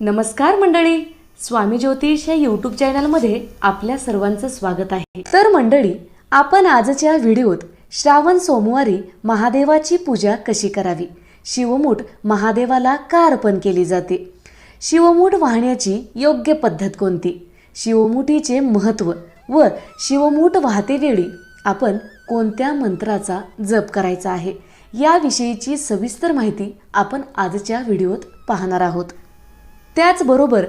नमस्कार मंडळी स्वामी ज्योतिष या यूट्यूब चॅनलमध्ये आपल्या सर्वांचं स्वागत आहे. तर मंडळी आपण आजच्या व्हिडिओत श्रावण सोमवारी महादेवाची पूजा कशी करावी? शिवमूठ महादेवाला का अर्पण केली जाते? शिवमूठ वाहण्याची योग्य पद्धत कोणती? शिवमुठीचे महत्त्व व शिवमूठ वाहतेवेळी आपण कोणत्या मंत्राचा जप करायचा आहे? याविषयीची सविस्तर माहिती आपण आजच्या व्हिडिओत पाहणार आहोत. त्याचबरोबर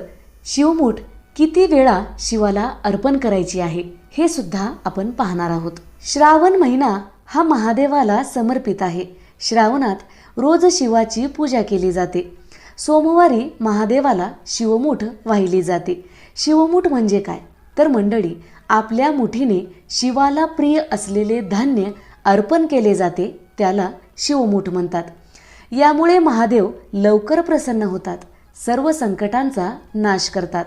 शिवमूठ किती वेळा शिवाला अर्पण करायची आहे हे सुद्धा आपण पाहणार आहोत. श्रावण महिना हा महादेवाला समर्पित आहे. श्रावणात रोज शिवाची पूजा केली जाते. सोमवारी महादेवाला शिवमूठ वाहिली जाते. शिवमूठ म्हणजे काय? तर मंडळी आपल्या मुठीने शिवाला प्रिय असलेले धान्य अर्पण केले जाते त्याला शिवमूठ म्हणतात. यामुळे महादेव लवकर प्रसन्न होतात. सर्व संकटांचा नाश करतात.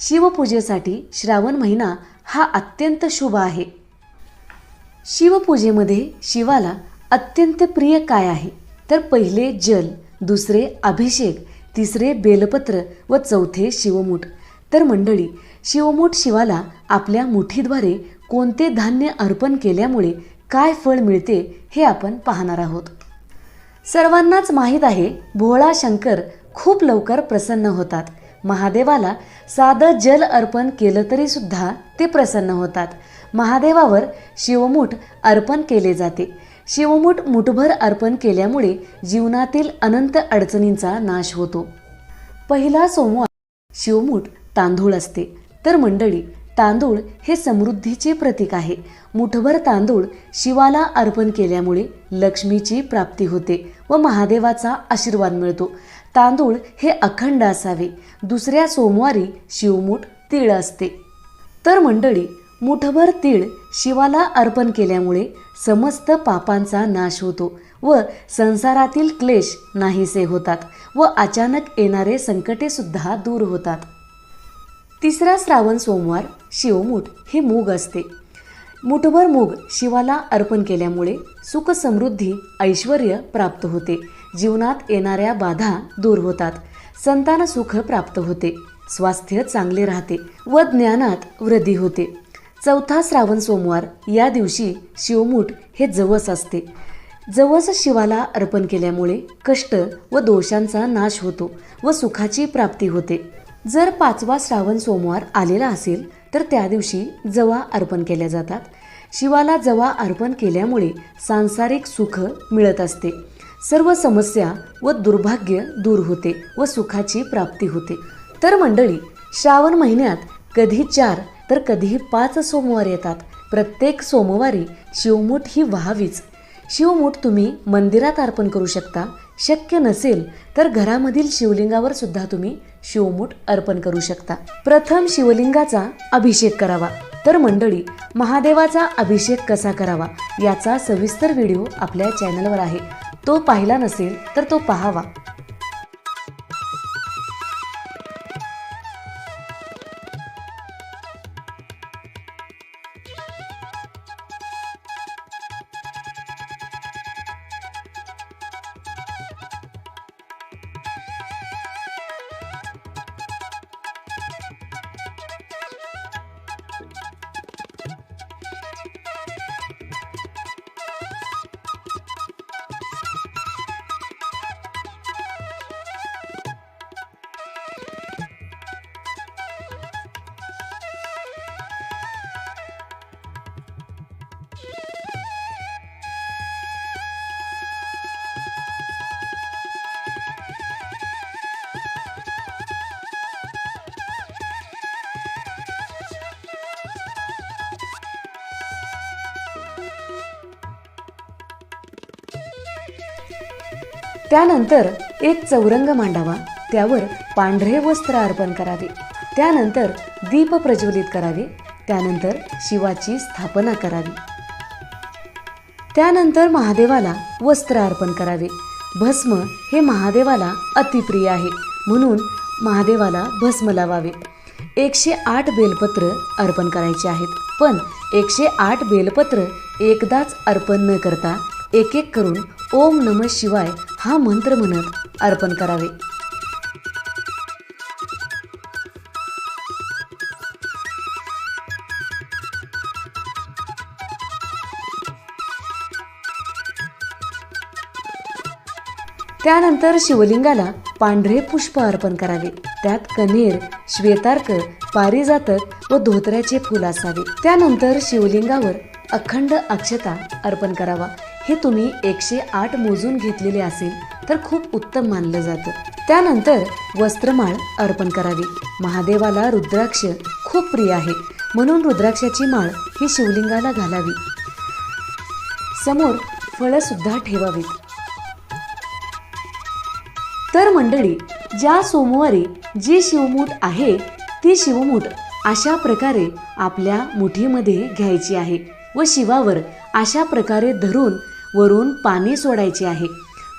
शिवपूजेसाठी श्रावण महिना हा अत्यंत शुभ आहे. शिवपूजेमध्ये शिवाला अत्यंत प्रिय काय आहे? तर पहिले जल दुसरे अभिषेक तिसरे बेलपत्र व चौथे शिवमूठ. तर मंडळी शिवमूठ शिवाला आपल्या मुठीद्वारे कोणते धान्य अर्पण केल्यामुळे काय फळ मिळते हे आपण पाहणार आहोत. सर्वांनाच माहीत आहे भोळा शंकर खूप लवकर प्रसन्न होतात. महादेवाला साधं जल अर्पण केलं तरी सुद्धा ते प्रसन्न होतात. महादेवावर शिवमूठ अर्पण केले जाते. शिवमूठ मुठभर अर्पण केल्यामुळे जीवनातील अनंत अडचणींचा नाश होतो. पहिला सोमवार शिवमूठ तांदूळ असते. तर मंडळी तांदूळ हे समृद्धीचे प्रतीक आहे. मुठभर तांदूळ शिवाला अर्पण केल्यामुळे लक्ष्मीची प्राप्ती होते व महादेवाचा आशीर्वाद मिळतो. तांदूळ हे अखंड असावे. दुसऱ्या सोमवारी शिवमूठ तीळ असते. तर मंडळी मुठभर तीळ शिवाला अर्पण केल्यामुळे समस्त पापांचा नाश होतो व संसारातील क्लेश नाहीसे होतात व अचानक येणारे संकटे सुद्धा दूर होतात. तिसरा श्रावण सोमवार शिवमूठ हे मूग असते. मुठभर मूग शिवाला अर्पण केल्यामुळे सुख समृद्धी ऐश्वर प्राप्त होते. जीवनात येणाऱ्या बाधा दूर होतात. संतान सुख प्राप्त होते. स्वास्थ्य चांगले राहते व ज्ञानात वृद्धी होते. चौथा श्रावण सोमवार या दिवशी शिवमूठ हे जवस असते. जवस शिवाला अर्पण केल्यामुळे कष्ट व दोषांचा नाश होतो व सुखाची प्राप्ती होते. जर पाचवा श्रावण सोमवार आलेला असेल तर त्या दिवशी जवा अर्पण केल्या जातात. शिवाला जवा अर्पण केल्यामुळे सांसारिक सुख मिळत असते. सर्व समस्या व दुर्भाग्य दूर होते व सुखाची प्राप्ती होते. तर मंडळी श्रावण महिन्यात कधी चार तर कधी पाच सोमवार येतात. प्रत्येक सोमवारी शिवमूठ ही व्हावीच. शिवमूठ तुम्ही मंदिरात अर्पण करू शकता. शक्य नसेल तर घरामधील शिवलिंगावर सुद्धा तुम्ही शिवमूठ अर्पण करू शकता. प्रथम शिवलिंगाचा अभिषेक करावा. तर मंडळी महादेवाचा अभिषेक कसा करावा याचा सविस्तर व्हिडिओ आपल्या चॅनलवर आहे. तो पाहिला नसेल तर तो पाहावा. त्यानंतर एक चौरंग मांडावा. त्यावर पांढरे वस्त्र अर्पण करावे. त्यानंतर दीप प्रज्वलित करावे. त्यानंतर शिवाची स्थापना करावी. त्यानंतर महादेवाला वस्त्र अर्पण करावे. भस्म हे महादेवाला अतिप्रिय आहे. म्हणून महादेवाला भस्म लावावे. एकशे आठ बेलपत्र अर्पण करायचे आहेत. पण एकशे आठ बेलपत्र एकदाच अर्पण न करता एक एक करून ओम नम शिवाय हा मंत्र म्हणत अर्पण करावे. त्यानंतर शिवलिंगाला पांढरे पुष्प अर्पण करावे. त्यात कन्हेर श्वेतार्क पारिजातक व धोत्र्याचे फूल असावे. त्यानंतर शिवलिंगावर अखंड अक्षता अर्पण करावा. हे तुम्ही एकशे आठ मोजून घेतलेले असेल तर खूप उत्तम मानलं जातं. त्यानंतर वस्त्रमाळ अर्पण करावी. महादेवाला रुद्राक्ष खूप प्रिय आहे. म्हणून रुद्राक्षाची माळ ही शिवलिंगाला घालावी. समोर फळंसुद्धा ठेवावीत. तर मंडळी ज्या सोमवारी जी शिवमूठ आहे ती शिवमूठ अशा प्रकारे आपल्या मुठीमध्ये घ्यायची आहे व शिवावर अशा प्रकारे धरून वरून पाणी सोडायचे आहे.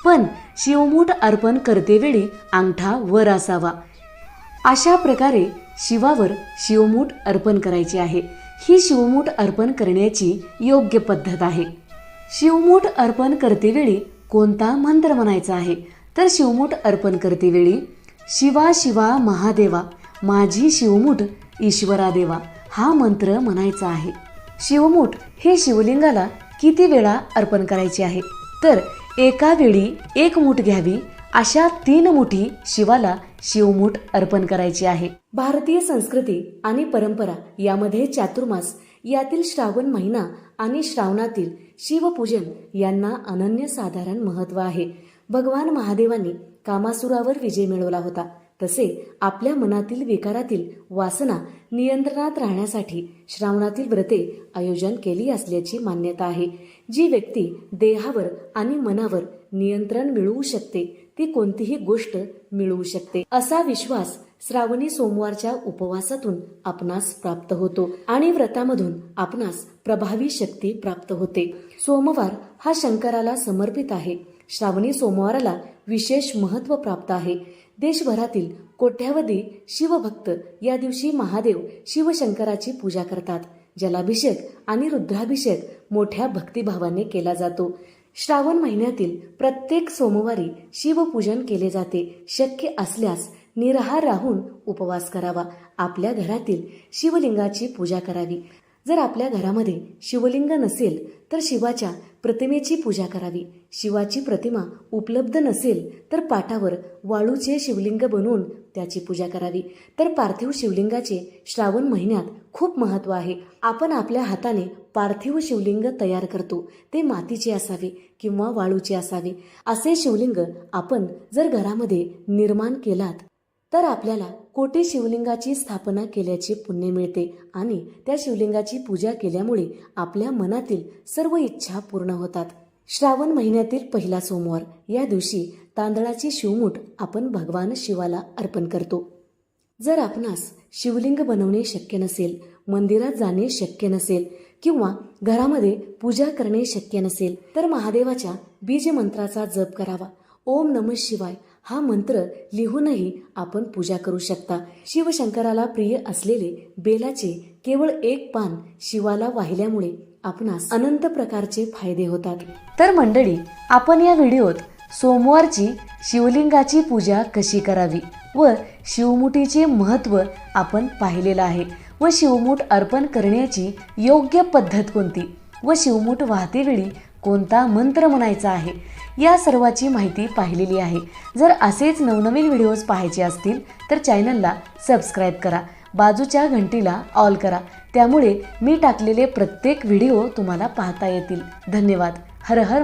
पण शिवमूठ अर्पण करतेवेळी अंगठा वर असावा. अशा प्रकारे शिवावर शिवमूठ अर्पण करायची आहे. ही शिवमूठ अर्पण करण्याची योग्य पद्धत आहे. शिवमूठ अर्पण करतेवेळी कोणता मंत्र म्हणायचा आहे? तर शिवमूठ अर्पण करतेवेळी शिवा शिवा महादेवा माझी शिवमूठ ईश्वरा देवा हा मंत्र म्हणायचा आहे. शिवमूठ हे शिवलिंगाला किती वेळा अर्पण करायचे आहे? तर एका वेळी एक मूठ घ्यावी अशा तीन मुठी शिवाला शिवमूठ अर्पण करायची आहे. भारतीय संस्कृती आणि परंपरा यामध्ये चातुर्मास यातील श्रावण महिना आणि श्रावणातील शिवपूजन यांना अनन्यसाधारण महत्त्व आहे. भगवान महादेवांनी कामासुरावर विजय मिळवला होता. तसे आपल्या मनातील विकारातील वासना नियंत्रणात राहण्यासाठी श्रावणातील व्रते आयोजन केली असल्याची मान्यता आहे. जी व्यक्ती देहावर आणि मनावर नियंत्रण मिळवू शकते ती कोणतीही गोष्ट मिळवू शकते. असा विश्वास श्रावणी सोमवारच्या उपवासातून आपणास प्राप्त होतो आणि व्रतामधून आपणास प्रभावी शक्ती प्राप्त होते. सोमवार हा शंकराला समर्पित आहे. श्रावणी सोमवाराला विशेष महत्त्व प्राप्त आहे. देशभरातील कोट्यावधी शिवभक्त या दिवशी महादेव शिवशंकराची पूजा करतात. जलाभिषेक आणि रुद्राभिषेक मोठ्या भक्तिभावाने केला जातो. श्रावण महिन्यातील प्रत्येक सोमवारी शिवपूजन केले जाते. शक्य असल्यास निराहार राहून उपवास करावा. आपल्या घरातील शिवलिंगाची पूजा करावी. जर आपल्या घरामध्ये शिवलिंग नसेल तर शिवाच्या प्रतिमेची पूजा करावी. शिवाची प्रतिमा उपलब्ध नसेल तर पाटावर वाळूचे शिवलिंग बनवून त्याची पूजा करावी. तर पार्थिव शिवलिंगाचे श्रावण महिन्यात खूप महत्त्व आहे. आपण आपल्या हाताने पार्थिव शिवलिंग तयार करतो. ते मातीचे असावे किंवा वाळूचे असावे. असे शिवलिंग आपण जर घरामध्ये निर्माण केलात तर आपल्याला कोटी शिवलिंगाची स्थापना केल्याचे पुण्य मिळते आणि त्या शिवलिंगाची पूजा केल्यामुळे आपल्या मनातील सर्व इच्छा पूर्ण होतात. श्रावण महिन्यातील पहिला सोमवार या दिवशी तांदळाची शिवमूठ आपण भगवान शिवाला अर्पण करतो. जर आपणास शिवलिंग बनवणे शक्य नसेल मंदिरात जाणे शक्य नसेल किंवा घरामध्ये पूजा करणे शक्य नसेल तर महादेवाच्या बीज मंत्राचा जप करावा. ओम नम शिवाय हा मंत्र लिहूनही आपण पूजा करू शकता. शिवशंकराला प्रिय असलेले बेलाचे केवळ एक पान शिवाला वाहिल्यामुळे आपणास अनंत प्रकारचे फायदे होतात. तर मंडळी आपण या व्हिडिओत सोमवारची शिवलिंगाची पूजा कशी करावी व शिवमुठीचे महत्त्व आपण पाहिलेलं आहे व शिवमूठ अर्पण करण्याची योग्य पद्धत कोणती? व शिवमूठ वाहतेवेळी कोणता मंत्र म्हणायचा आहे? या सर्वाची माहिती पाहिलेली आहे. जर असेच नवनवीन व्हिडिओज पाहायचे असतील तर चॅनलला सबस्क्राईब करा. बाजूच्या घंटीला ऑल करा. त्यामुळे मी टाकलेले प्रत्येक व्हिडिओ तुम्हाला पाहता येतील. धन्यवाद. हर हर